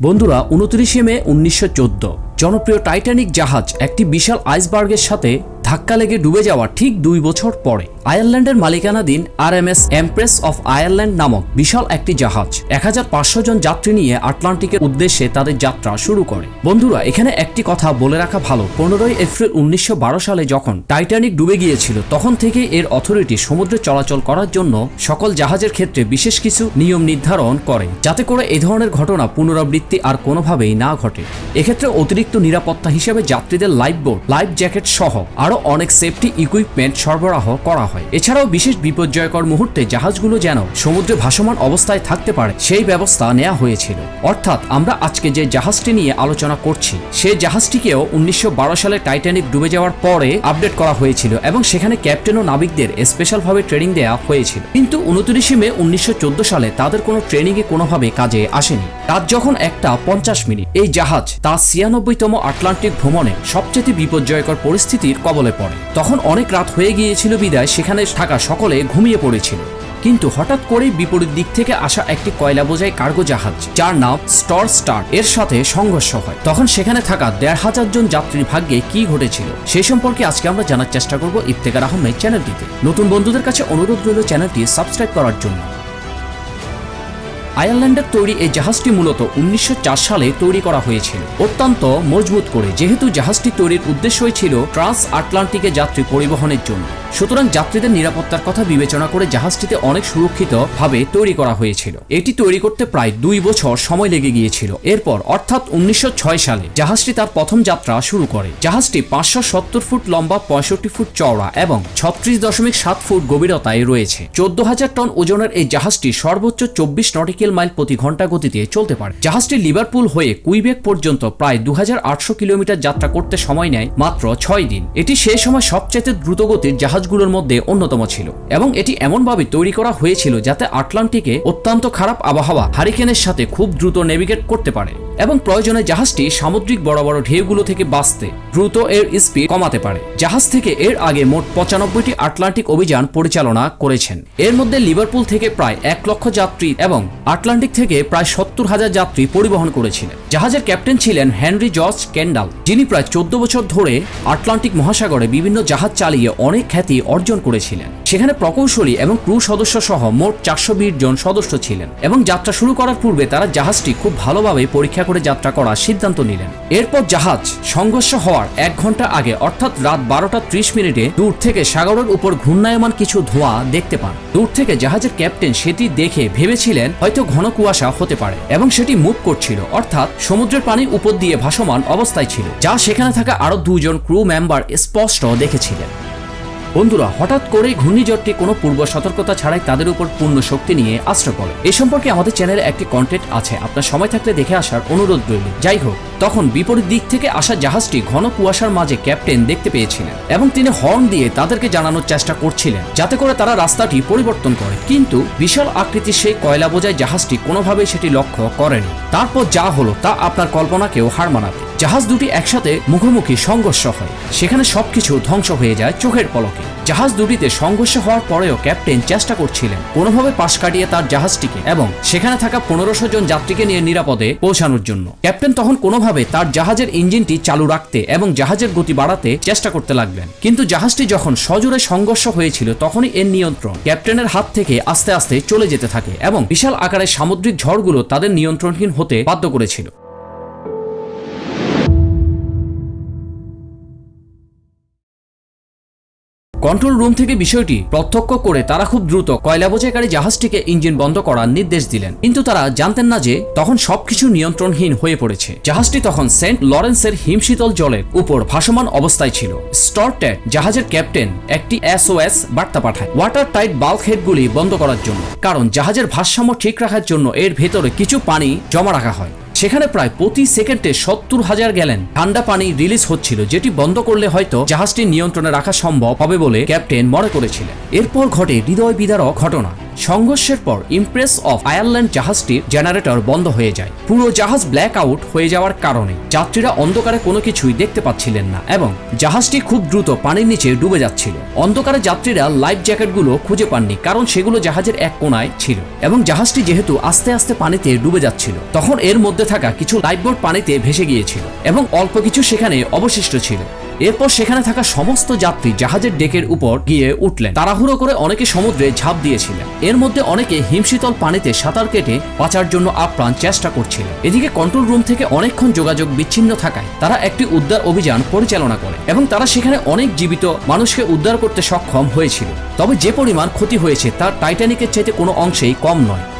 বন্ধুরা উনত্রিশে মে উনিশশো চোদ্দ। জনপ্রিয় টাইটানিক জাহাজ একটি বিশাল আইসবার্গের সাথে ধাক্কা লেগে ডুবে যাওয়ার ঠিক দুই বছর পরে আয়ারল্যান্ডের মালিকানাধীন R M S Empress of Ireland নামক বিশাল একটি জাহাজ এক হাজার পাঁচশো জন যাত্রী নিয়ে আটলান্টিকের উদ্দেশ্যে তাদের যাত্রা শুরু করে। বন্ধুরা, এখানে একটি কথা বলে রাখা ভালো। পনেরোই এপ্রিল উনিশশো বারো সালে যখন টাইটানিক ডুবে গিয়েছিল, তখন থেকে এর অথরিটি সমুদ্রে চলাচল করার জন্য সকল জাহাজের ক্ষেত্রে বিশেষ কিছু নিয়ম নির্ধারণ করে, যাতে করে এই ধরনের ঘটনা পুনরাবৃত্তি আর কোনোভাবেই না ঘটে। এক্ষেত্রে অতিরিক্ত নিরাপত্তা হিসেবে যাত্রীদের লাইফ বোর্ড লাইফ জ্যাকেট সহ আরও অনেক সেফটি ইকুইপমেন্ট সরবরাহ করা হয়। এছাড়াও বিশেষ বিপর্যয়কর মুহূর্তে জাহাজগুলো যেন সমুদ্রে ভাসমান অবস্থায় থাকতে পারে, সেই ব্যবস্থা নেওয়া হয়েছিল। অর্থাৎ আমরা আজকে যে জাহাজটি নিয়ে আলোচনা করছি সেই জাহাজটিকেও উনিশশো সালে টাইটানিক ডুবে যাওয়ার পরে আপডেট করা হয়েছিল এবং সেখানে ক্যাপ্টেন ও নাবিকদের স্পেশালভাবে ট্রেনিং দেওয়া হয়েছিল। কিন্তু উনত্রিশে মে উনিশশো চোদ্দ সালে তাদের কোনো ট্রেনিংয়ে কোনোভাবে কাজে আসেনি। রাত যখন একটা পঞ্চাশ মিনিট, এই জাহাজ তার ছিয়ানব্বইতম আটলান্টিক ভ্রমণে সবচেয়ে বিপর্যয়কর পরিস্থিতির কবলে পড়ে। তখন অনেক রাত হয়ে গিয়েছিল বিদায়, সেখানে থাকা সকলে ঘুমিয়ে পড়েছিল। কিন্তু হঠাৎ করেই বিপরীত দিক থেকে আসা একটি কয়লা বোঝাই কার্গো জাহাজ, যার নাম স্টর স্টার, এর সাথে সংঘর্ষ হয়। তখন সেখানে থাকা দেড় হাজার জন যাত্রীর ভাগ্যে কি ঘটেছিল সেই সম্পর্কে আজকে আমরা জানার চেষ্টা করব ইফতেকার আহমেদ চ্যানেলটিতে। নতুন বন্ধুদের কাছে অনুরোধ রইল চ্যানেলটি সাবস্ক্রাইব করার জন্য। আয়ারল্যান্ডের তৈরি এই জাহাজটি মূলত উনিশশো চার সালে তৈরি করা হয়েছিল। অত্যন্ত মজবুত করে, যেহেতু জাহাজটি তৈরির উদ্দেশ্যই ছিল ট্রান্স আটলান্টিকে যাত্রী পরিবহনের জন্য। সুতরাং যাত্রীদের নিরাপত্তার কথা বিবেচনা করে জাহাজটিতে অনেক সুরক্ষিত ভাবে তৈরি করা হয়েছিল। এটি তৈরি করতে প্রায় দুই বছর সময় লেগে গিয়েছিল। এরপর, অর্থাৎ উনিশশো ছয় সালে, জাহাজটি তার প্রথম যাত্রা শুরু করে। জাহাজটি পাঁচশো সত্তর ফুট লম্বা, পঁয়ষট্টি ফুট চওড়া এবং ছত্রিশ দশমিক সাত ফুট গভীরতায় রয়েছে। চোদ্দ হাজার টন ওজনের এই জাহাজটি সর্বোচ্চ চব্বিশ নটিক্যাল মাইল প্রতি ঘণ্টা গতিতে চলতে পারে। জাহাজটি লিভারপুল হয়ে কুইবেক পর্যন্ত প্রায় দু হাজার আটশো কিলোমিটার যাত্রা করতে সময় নেয় মাত্র ছয় দিন। এটি সেই সময় সবচেয়ে দ্রুতগতির জাহাজগুলোর মধ্যে অন্যতম ছিল এবং এটি এমনভাবে তৈরি করা হয়েছিল যাতে আটলান্টিকে অত্যন্ত খারাপ আবহাওয়া হারিকেনের সাথে খুব দ্রুত নেভিগেট করতে পারে এবং প্রয়োজনে জাহাজটি সামুদ্রিক বড় বড় ঢেউগুলো থেকে বাঁচতে দ্রুত এর স্পিড কমাতে পারে। জাহাজ থেকে এর আগে মোট পঁচানব্বইটি আটলান্টিক অভিযান পরিচালনা করেছেন। এর মধ্যে লিভারপুল থেকে প্রায় এক লক্ষ যাত্রী এবং আটলান্টিক থেকে প্রায় সত্তর হাজার যাত্রী পরিবহন করেছিলেন। জাহাজের ক্যাপ্টেন ছিলেন হেনরি জর্জ কেন্ডাল, যিনি প্রায় চোদ্দ বছর ধরে আটলান্টিক মহাসাগরে বিভিন্ন জাহাজ চালিয়ে অনেক খ্যাতি অর্জন করেছিলেন। সেখানে প্রকৌশলী এবং ক্রু সদস্য সহ মোট চারশো বিশ জন সদস্য ছিলেন এবং যাত্রা শুরু করার পূর্বে তারা জাহাজটি খুব ভালোভাবে পরীক্ষা করে যাত্রা করার সিদ্ধান্ত নিলেন। এরপর জাহাজ সংঘর্ষ হওয়ার এক ঘণ্টা আগে, অর্থাৎ রাত বারোটা ত্রিশ মিনিটে, দূর থেকে সাগরের উপর ঘূর্ণায়মান কিছু ধোঁয়া দেখতে পান। দূর থেকে জাহাজের ক্যাপ্টেন সেটি দেখে ভেবেছিলেন হয়তো ঘন কুয়াশা হতে পারে এবং সেটি মুভ করছিল, অর্থাৎ সমুদ্রের পানি উপর দিয়ে ভাসমান অবস্থায় ছিল, যা সেখানে থাকা আরও দুজন ক্রু মেম্বার স্পষ্ট দেখেছিলেন। বন্ধুরা, হঠাৎ করে ঘূর্ণিঝড়টি কোনো পূর্ব সতর্কতা ছাড়াই তাদের উপর পূর্ণ শক্তি নিয়ে আশ্রয় পড়ে। এ সম্পর্কে আমাদের চ্যানেলে একটি কন্টেন্ট আছে। আপনার সময় থাকলে দেখে আসার অনুরোধ রইল। যাই হোক, তখন বিপরীত দিক থেকে আসা জাহাজটি ঘন কুয়াশার মাঝে ক্যাপ্টেন দেখতে পেয়েছিলেন এবং তিনি হর্ন দিয়ে তাদেরকে জানানোর চেষ্টা করছিলেন যাতে করে তারা রাস্তাটি পরিবর্তন করে। কিন্তু বিশাল আকৃতির সেই কয়লা বোঝায় জাহাজটি কোনোভাবেই সেটি লক্ষ্য করেনি। তারপর যা হলো তা আপনার কল্পনাকেও হার মানাবে। জাহাজ দুটি একসাথে মুখোমুখি সংঘর্ষ হয়। সেখানে সবকিছু ধ্বংস হয়ে যায় চোখের পলকে। জাহাজ দুটিতে সংঘর্ষ হওয়ার পরেও ক্যাপ্টেন চেষ্টা করছিলেন। কোনোভাবে পাশ কাটিয়ে তার জাহাজটিকে এবং সেখানে থাকা পনেরোশো জন যাত্রীকে নিয়ে নিরাপদে পৌঁছানোর জন্য। ক্যাপ্টেন তখন কোনোভাবে তার জাহাজের ইঞ্জিনটি চালু রাখতে এবং জাহাজের গতি বাড়াতে চেষ্টা করতে লাগলেন। কিন্তু জাহাজটি যখন সজোরে সংঘর্ষ হয়েছিল, তখনই এর নিয়ন্ত্রণ। ক্যাপ্টেনের হাত থেকে আস্তে আস্তে চলে যেতে থাকে এবং বিশাল আকারের সামুদ্রিক ঝড়গুলো তাদের নিয়ন্ত্রণহীন হতে বাধ্য করেছিল। কন্ট্রোল রুম থেকে বিষয়টি প্রত্যক্ষ করে তারা খুব দ্রুত কয়লা বোঝাইকারী জাহাজটিকে ইঞ্জিন বন্ধ করার নির্দেশ দিলেন। কিন্তু তারা জানতেন না যে তখন সবকিছু নিয়ন্ত্রণহীন হয়ে পড়েছে। জাহাজটি তখন সেন্ট লরেন্সের হিমশীতল জলের উপর ভাসমান অবস্থায় ছিল। স্টরটেড জাহাজের ক্যাপ্টেন একটি এসওএস বার্তা পাঠায় ওয়াটার টাইট বাল্ক হেডগুলি বন্ধ করার জন্য, কারণ জাহাজের ভারসাম্য ঠিক রাখার জন্য এর ভেতরে কিছু পানি জমা রাখা হয়। সেখানে প্রায় প্রতি সেকেন্ডে সত্তর হাজার গ্যালেন ঠান্ডা পানি রিলিজ হচ্ছিল, যেটি বন্ধ করলে হয়তো জাহাজটি নিয়ন্ত্রণে রাখা সম্ভব হবে বলে ক্যাপ্টেন মনে করেছিলেন। এরপর ঘটে হৃদয় বিদারক ঘটনা। সংঘর্ষের পর ইমপ্রেস অফ আয়ারল্যান্ড জাহাজটির জেনারেটর বন্ধ হয়ে যায়। পুরো জাহাজ ব্ল্যাক আউট হয়ে যাওয়ার কারণে যাত্রীরা অন্ধকারে কোনো কিছুই দেখতে পাচ্ছিলেন না এবং জাহাজটি খুব দ্রুত পানির নিচে ডুবে যাচ্ছিল। অন্ধকারে যাত্রীরা লাইফ জ্যাকেটগুলো খুঁজে পাননি কারণ সেগুলো জাহাজের এক কোনায় ছিল এবং জাহাজটি যেহেতু আস্তে আস্তে পানিতে ডুবে যাচ্ছিল, তখন এর মধ্যে থাকা কিছু লাইফবোট পানিতে ভেসে গিয়েছিল এবং অল্প কিছু সেখানে অবশিষ্ট ছিল। এরপর সেখানে থাকা সমস্ত যাত্রী জাহাজের ডেকের উপর গিয়ে উঠলেন। তাড়াহুড়ো করে অনেকে সমুদ্রে ঝাঁপ দিয়েছিলেন। এর মধ্যে অনেকে হিমশীতল পানিতে সাঁতার কেটে বাঁচার জন্য আপ্রাণ চেষ্টা করছিল এদিকে কন্ট্রোল রুম থেকে অনেকক্ষণ যোগাযোগ বিচ্ছিন্ন থাকায় তারা একটি উদ্ধার অভিযান পরিচালনা করে এবং তারা সেখানে অনেক জীবিত মানুষকে উদ্ধার করতে সক্ষম হয়েছিল। তবে যে পরিমাণ ক্ষতি হয়েছে তা টাইটানিকের চাইতে কোনো অংশেই কম নয়।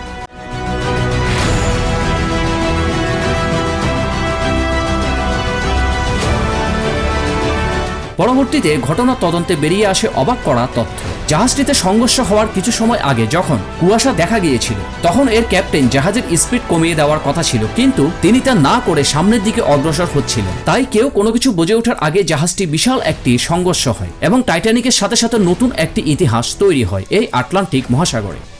পরবর্তীতে ঘটনা তদন্তে বেরিয়ে আসে অবাক করা তথ্য। জাহাজটিতে সংঘর্ষ হওয়ার কিছু সময় আগে যখন কুয়াশা দেখা গিয়েছিল, তখন এর ক্যাপ্টেন জাহাজের স্পিড কমিয়ে দেওয়ার কথা ছিল, কিন্তু তিনি তা না করে সামনের দিকে অগ্রসর হচ্ছিলেন। তাই কেউ কোনো কিছু বুঝে ওঠার আগে জাহাজটি বিশাল একটি সংঘর্ষ হয় এবং টাইটানিকের সাথে সাথে নতুন একটি ইতিহাস তৈরি হয় এই আটলান্টিক মহাসাগরে।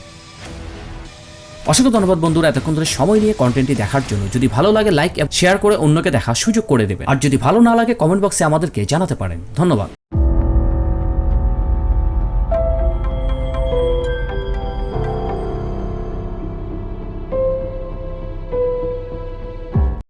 অসংখ্য ধন্যবাদ বন্ধুরা, এতক্ষণ ধরে সময় নিয়ে কন্টেন্টটি দেখার জন্য। যদি ভালো লাগে লাইক শেয়ার করে অন্যকে দেখার সুযোগ করে দেবেন। আর যদি ভালো না লাগে কমেন্ট বক্সে আমাদেরকে জানাতে পারেন। ধন্যবাদ।